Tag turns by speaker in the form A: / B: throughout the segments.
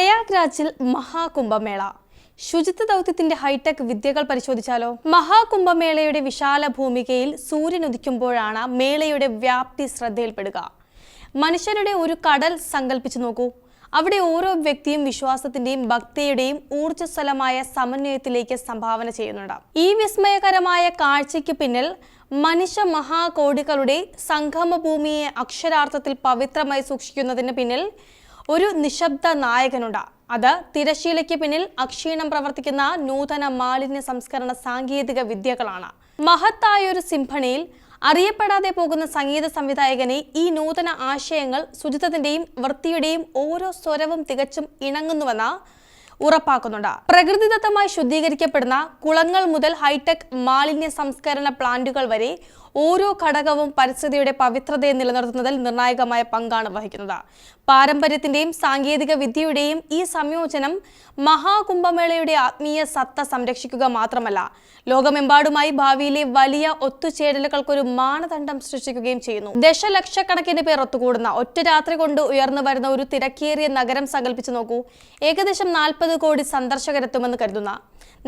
A: പ്രയാഗ്രാജിൽ മഹാകുംഭമേള. ശുചിത്വ ദൗത്യത്തിന്റെ ഹൈടെക് വിദ്യകൾ പരിശോധിച്ചാലോ? മഹാകുംഭമേളയുടെ വിശാല ഭൂമികയിൽ സൂര്യൻ ഉദിക്കുമ്പോഴാണ് മേളയുടെ വ്യാപ്തി ശ്രദ്ധയിൽപ്പെടുക. മനുഷ്യരുടെ ഒരു കടൽ സങ്കല്പിച്ചു നോക്കൂ. അവിടെ ഓരോ വ്യക്തിയും വിശ്വാസത്തിന്റെയും ഭക്തിയുടെയും ഊർജസ്വലമായ സമന്വയത്തിലേക്ക് സംഭാവന ചെയ്യുന്നുണ്ട്. ഈ വിസ്മയകരമായ കാഴ്ചയ്ക്ക് പിന്നിൽ മനുഷ്യ മഹാകോടികളുടെ സംഗമഭൂമിയെ അക്ഷരാർത്ഥത്തിൽ പവിത്രമായി സൂക്ഷിക്കുന്നതിന് പിന്നിൽ ഒരു നിശബ്ദ നായകനുണ്ട്. അത് തിരശീലയ്ക്ക് പിന്നിൽ അക്ഷീണം പ്രവർത്തിക്കുന്ന നൂതന മാലിന്യ സംസ്കരണ സാങ്കേതിക വിദ്യകളാണ്. മഹത്തായ ഒരു സിംഫണിയിൽ അറിയപ്പെടാതെ പോകുന്ന സംഗീത സംവിധായകനെ ഈ നൂതന ആശയങ്ങൾ ശുചിത്വത്തിന്റെയും വൃത്തിയുടെയും ഓരോ സ്വരവും തികച്ചും ഇണങ്ങുന്നുവെന്ന ഉറപ്പാക്കുന്നുണ്ട്. പ്രകൃതിദത്തമായി ശുദ്ധീകരിക്കപ്പെടുന്ന കുളങ്ങൾ മുതൽ ഹൈടെക് മാലിന്യ സംസ്കരണ പ്ലാന്റുകൾ വരെ ഓരോ ഘടകവും പരിസ്ഥിതിയുടെ പവിത്രതയെ നിലനിർത്തുന്നതിൽ നിർണായകമായ പങ്കാണ് വഹിക്കുന്നത്. പാരമ്പര്യത്തിന്റെയും സാങ്കേതിക വിദ്യയുടെയും ഈ സംയോജനം മഹാകുംഭമേളയുടെ ആത്മീയ സത്ത സംരക്ഷിക്കുക മാത്രമല്ല ലോകമെമ്പാടുമായി ഭാവിയിലെ വലിയ ഒത്തുചേരലുകൾക്കൊരു മാനദണ്ഡം സൃഷ്ടിക്കുകയും ചെയ്യുന്നു. ദശലക്ഷക്കണക്കിന് പേർ ഒത്തുകൂടുന്ന ഒറ്റ രാത്രി കൊണ്ട് ഉയർന്നു വരുന്ന ഒരു തിരക്കേറിയ നഗരം സങ്കല്പിച്ചു നോക്കൂ. ഏകദേശം നാൽപ്പത് കോടി സന്ദർശകരെത്തുമെന്ന് കരുതുന്ന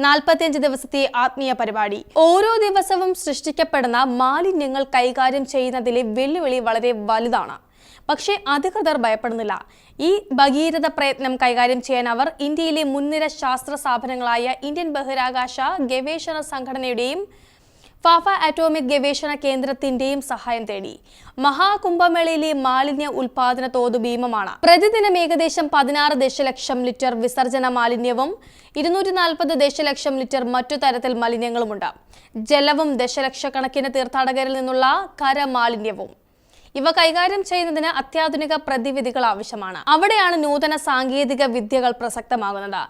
A: നാൽപ്പത്തിയഞ്ച് ദിവസത്തെ ആത്മീയ പരിപാടി. ഓരോ ദിവസവും സൃഷ്ടിക്കപ്പെടുന്ന മാലിന്യങ്ങൾ കൈകാര്യം ചെയ്യുന്നതിലെ വെല്ലുവിളി വളരെ വലുതാണ്. പക്ഷേ അധികൃതർ ഭയപ്പെടുന്നില്ല. ഈ ഭഗീരഥ പ്രയത്നം കൈകാര്യം ചെയ്യാൻ അവർ ഇന്ത്യയിലെ മുൻനിര ശാസ്ത്ര സ്ഥാപനങ്ങളായ ഇന്ത്യൻ ബഹിരാകാശ ഗവേഷണ സംഘടനയുടെയും ഫാഫ അറ്റോമിക് ഗവേഷണ കേന്ദ്രത്തിന്റെയും സഹായം തേടി. മഹാകുംഭമേളയിലെ മാലിന്യ ഉൽപാദന തോത് ഭീമമാണ്. പ്രതിദിനം ഏകദേശം പതിനാറ് ദശലക്ഷം ലിറ്റർ വിസർജന മാലിന്യവും ഇരുന്നൂറ്റി നാൽപ്പത് ദശലക്ഷം ലിറ്റർ മറ്റു തരത്തിൽ മാലിന്യങ്ങളുമുണ്ട്. ജലവും ദശലക്ഷക്കണക്കിന് തീർത്ഥാടകരിൽ നിന്നുള്ള കരമാലിന്യവും. ഇവ കൈകാര്യം ചെയ്യുന്നതിന് അത്യാധുനിക പ്രതിവിധികൾ ആവശ്യമാണ്. അവിടെയാണ് നൂതന സാങ്കേതിക വിദ്യകൾ പ്രസക്തമാകുന്നത്.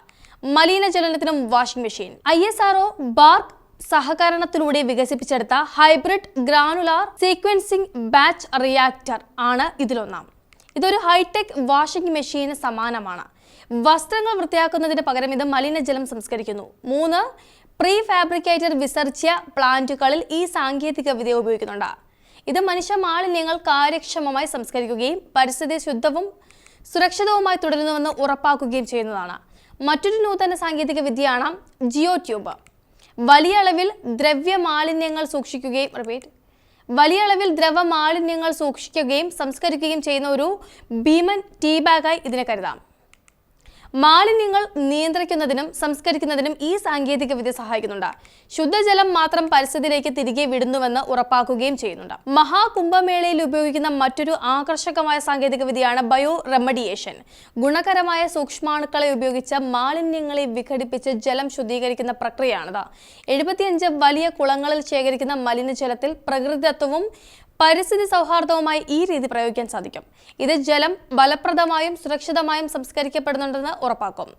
A: മലിനജലനത്തിനും washing machine. I S R O BARC സഹകരണത്തിലൂടെ വികസിപ്പിച്ചെടുത്ത hybrid granular sequencing batch reactor ആണ് ഇതിലൊന്നാം. ഇതൊരു ഹൈടെക് വാഷിംഗ് മെഷീന് സമാനമാണ്. വസ്ത്രങ്ങൾ വൃത്തിയാക്കുന്നതിന് പകരം ഇത് മലിനജലം സംസ്കരിക്കുന്നു. മൂന്ന് പ്രീ ഫാബ്രിക്കേറ്റഡ് വിസർജ്യ പ്ലാന്റുകളിൽ ഈ സാങ്കേതിക വിദ്യ ഉപയോഗിക്കുന്നുണ്ട്. ഇത് മനുഷ്യ മാലിന്യങ്ങൾ കാര്യക്ഷമമായി സംസ്കരിക്കുകയും പരിസ്ഥിതി ശുദ്ധവും സുരക്ഷിതവുമായി തുടരുന്നുവെന്ന് ഉറപ്പാക്കുകയും ചെയ്യുന്നതാണ്. മറ്റൊരു നൂതന സാങ്കേതിക വിദ്യയാണ് ജിയോ ട്യൂബ് വലിയ അളവിൽ ദ്രവ്യമാലിന്യങ്ങൾ സൂക്ഷിക്കുകയും റിപ്പീറ്റ് വലിയ അളവിൽ ദ്രവ മാലിന്യങ്ങൾ സൂക്ഷിക്കുകയും സംസ്കരിക്കുകയും ചെയ്യുന്ന ഒരു ഭീമൻ ടീ ബാഗായി ഇതിനെ കരുതാം. മാലിന്യങ്ങൾ നിയന്ത്രിക്കുന്നതിനും സംസ്കരിക്കുന്നതിനും ഈ സാങ്കേതിക വിദ്യ സഹായിക്കുന്നുണ്ട്. ശുദ്ധജലം മാത്രം പരിസ്ഥിതിയിലേക്ക് തിരികെ വിടുന്നുവെന്ന് ഉറപ്പാക്കുകയും ചെയ്യുന്നുണ്ട്. മഹാകുംഭമേളയിൽ ഉപയോഗിക്കുന്ന മറ്റൊരു ആകർഷകമായ സാങ്കേതിക വിദ്യയാണ് ബയോ റെമഡിയേഷൻ ഗുണകരമായ സൂക്ഷ്മാണുക്കളെ ഉപയോഗിച്ച് മാലിന്യങ്ങളെ വിഘടിപ്പിച്ച് ജലം ശുദ്ധീകരിക്കുന്ന പ്രക്രിയയാണിത്. എഴുപത്തിയഞ്ച് വലിയ കുളങ്ങളിൽ ശേഖരിക്കുന്ന മലിനജലത്തിൽ പ്രകൃതിദത്വവും പരിസ്ഥിതി സൗഹാർദ്ദവുമായി ഈ രീതി പ്രയോഗിക്കാൻ സാധിക്കും. ഇത് ജലം ഫലപ്രദമായും സുരക്ഷിതമായും സംസ്കരിക്കപ്പെടുന്നുണ്ടെന്ന് ഉറപ്പാക്കും.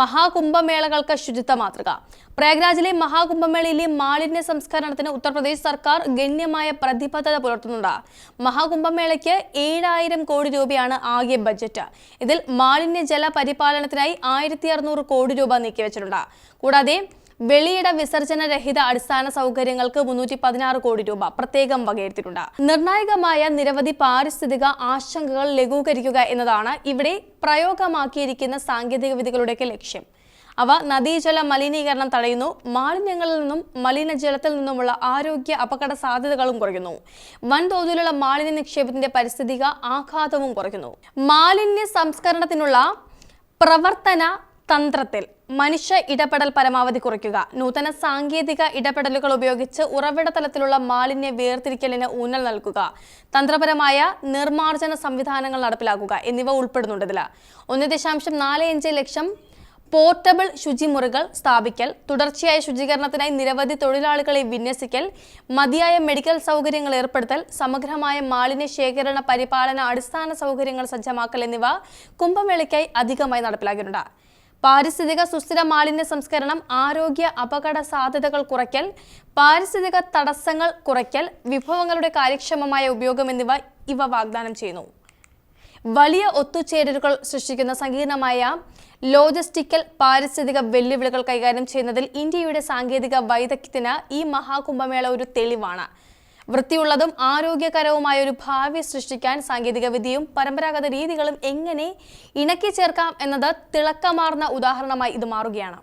A: മഹാകുംഭമേളകൾക്ക് ശുചിത്വ മാതൃക. പ്രയാഗ്രാജിലെ മഹാകുംഭമേളയിലെ മാലിന്യ സംസ്കരണത്തിന് ഉത്തർപ്രദേശ് സർക്കാർ ഗണ്യമായ പ്രതിബദ്ധത പുലർത്തുന്നുണ്ട്. മഹാകുംഭമേളയ്ക്ക് ഏഴായിരം കോടി രൂപയാണ് ആകെ ബജറ്റ്. ഇതിൽ മാലിന്യ ജല പരിപാലനത്തിനായി ആയിരത്തി കോടി രൂപ നീക്കിവെച്ചിട്ടുണ്ട്. കൂടാതെ വെളിയിട വിസർജന രഹിത അടിസ്ഥാന സൗകര്യങ്ങൾക്ക് മുന്നൂറ്റി പതിനാറ് കോടി രൂപ പ്രത്യേകം വകയിരുത്തിയിട്ടുണ്ട്. നിർണായകമായ നിരവധി പാരിസ്ഥിതിക ആശങ്കകൾ ലഘൂകരിക്കുക എന്നതാണ് ഇവിടെ പ്രയോഗമാക്കിയിരിക്കുന്ന സാങ്കേതിക വിദ്യകളുടെയൊക്കെ ലക്ഷ്യം. അവ നദീജല മലിനീകരണം തടയുന്നു മാലിന്യങ്ങളിൽ നിന്നും മലിനജലത്തിൽ നിന്നുമുള്ള ആരോഗ്യ അപകട സാധ്യതകളും കുറയ്ക്കുന്നു വൻതോതിലുള്ള മാലിന്യ നിക്ഷേപത്തിന്റെ പരിസ്ഥിതിക ആഘാതവും കുറയ്ക്കുന്നു മാലിന്യ സംസ്കരണത്തിനുള്ള പ്രവർത്തന തന്ത്രത്തിൽ മനുഷ്യ ഇടപെടൽ പരമാവധി കുറയ്ക്കുക. നൂതന സാങ്കേതിക ഇടപെടലുകൾ ഉപയോഗിച്ച് ഉറവിട തലത്തിലുള്ള മാലിന്യ വേർതിരിക്കലിന് ഊന്നൽ നൽകുക. തന്ത്രപരമായ നിർമ്മാർജന സംവിധാനങ്ങൾ നടപ്പിലാക്കുക എന്നിവ ഉൾപ്പെടുന്നുണ്ട് ഇതിൽ ഒന്ന് ദശാംശം നാല് അഞ്ച് ലക്ഷം പോർട്ടബിൾ ശുചിമുറികൾ സ്ഥാപിക്കൽ തുടർച്ചയായ ശുചീകരണത്തിനായി നിരവധി തൊഴിലാളികളെ വിന്യസിക്കൽ മതിയായ മെഡിക്കൽ സൗകര്യങ്ങൾ ഏർപ്പെടുത്തൽ സമഗ്രമായ മാലിന്യ ശേഖരണ പരിപാലന അടിസ്ഥാന സൗകര്യങ്ങൾ സജ്ജമാക്കൽ എന്നിവ കുംഭമേളയ്ക്കായി അധികമായി നടപ്പിലാക്കിയിട്ടുണ്ട്. പാരിസ്ഥിതിക സുസ്ഥിര മാലിന്യ സംസ്കരണം ആരോഗ്യ അപകട സാധ്യതകൾ കുറയ്ക്കൽ പാരിസ്ഥിതിക തടസ്സങ്ങൾ കുറയ്ക്കൽ വിഭവങ്ങളുടെ കാര്യക്ഷമമായ ഉപയോഗം എന്നിവ ഇവ വാഗ്ദാനം ചെയ്യുന്നു. വലിയ ഒത്തുചേരലുകൾ സൃഷ്ടിക്കുന്ന സങ്കീർണമായ ലോജിസ്റ്റിക്കൽ പാരിസ്ഥിതിക വെല്ലുവിളികൾ കൈകാര്യം ചെയ്യുന്നതിൽ ഇന്ത്യയുടെ സാങ്കേതിക വൈദഗ്ധ്യത്തിന് ഈ മഹാകുംഭമേള ഒരു തെളിവാണ്. വൃത്തിയുള്ളതും ആരോഗ്യകരവുമായ ഒരു ഭാവി സൃഷ്ടിക്കാൻ സാങ്കേതികവിദ്യയും പരമ്പരാഗത രീതികളും എങ്ങനെ ഇണക്കി ചേർക്കാം എന്നത് തിളക്കമാർന്ന ഉദാഹരണമായി ഇത് മാറുകയാണ്.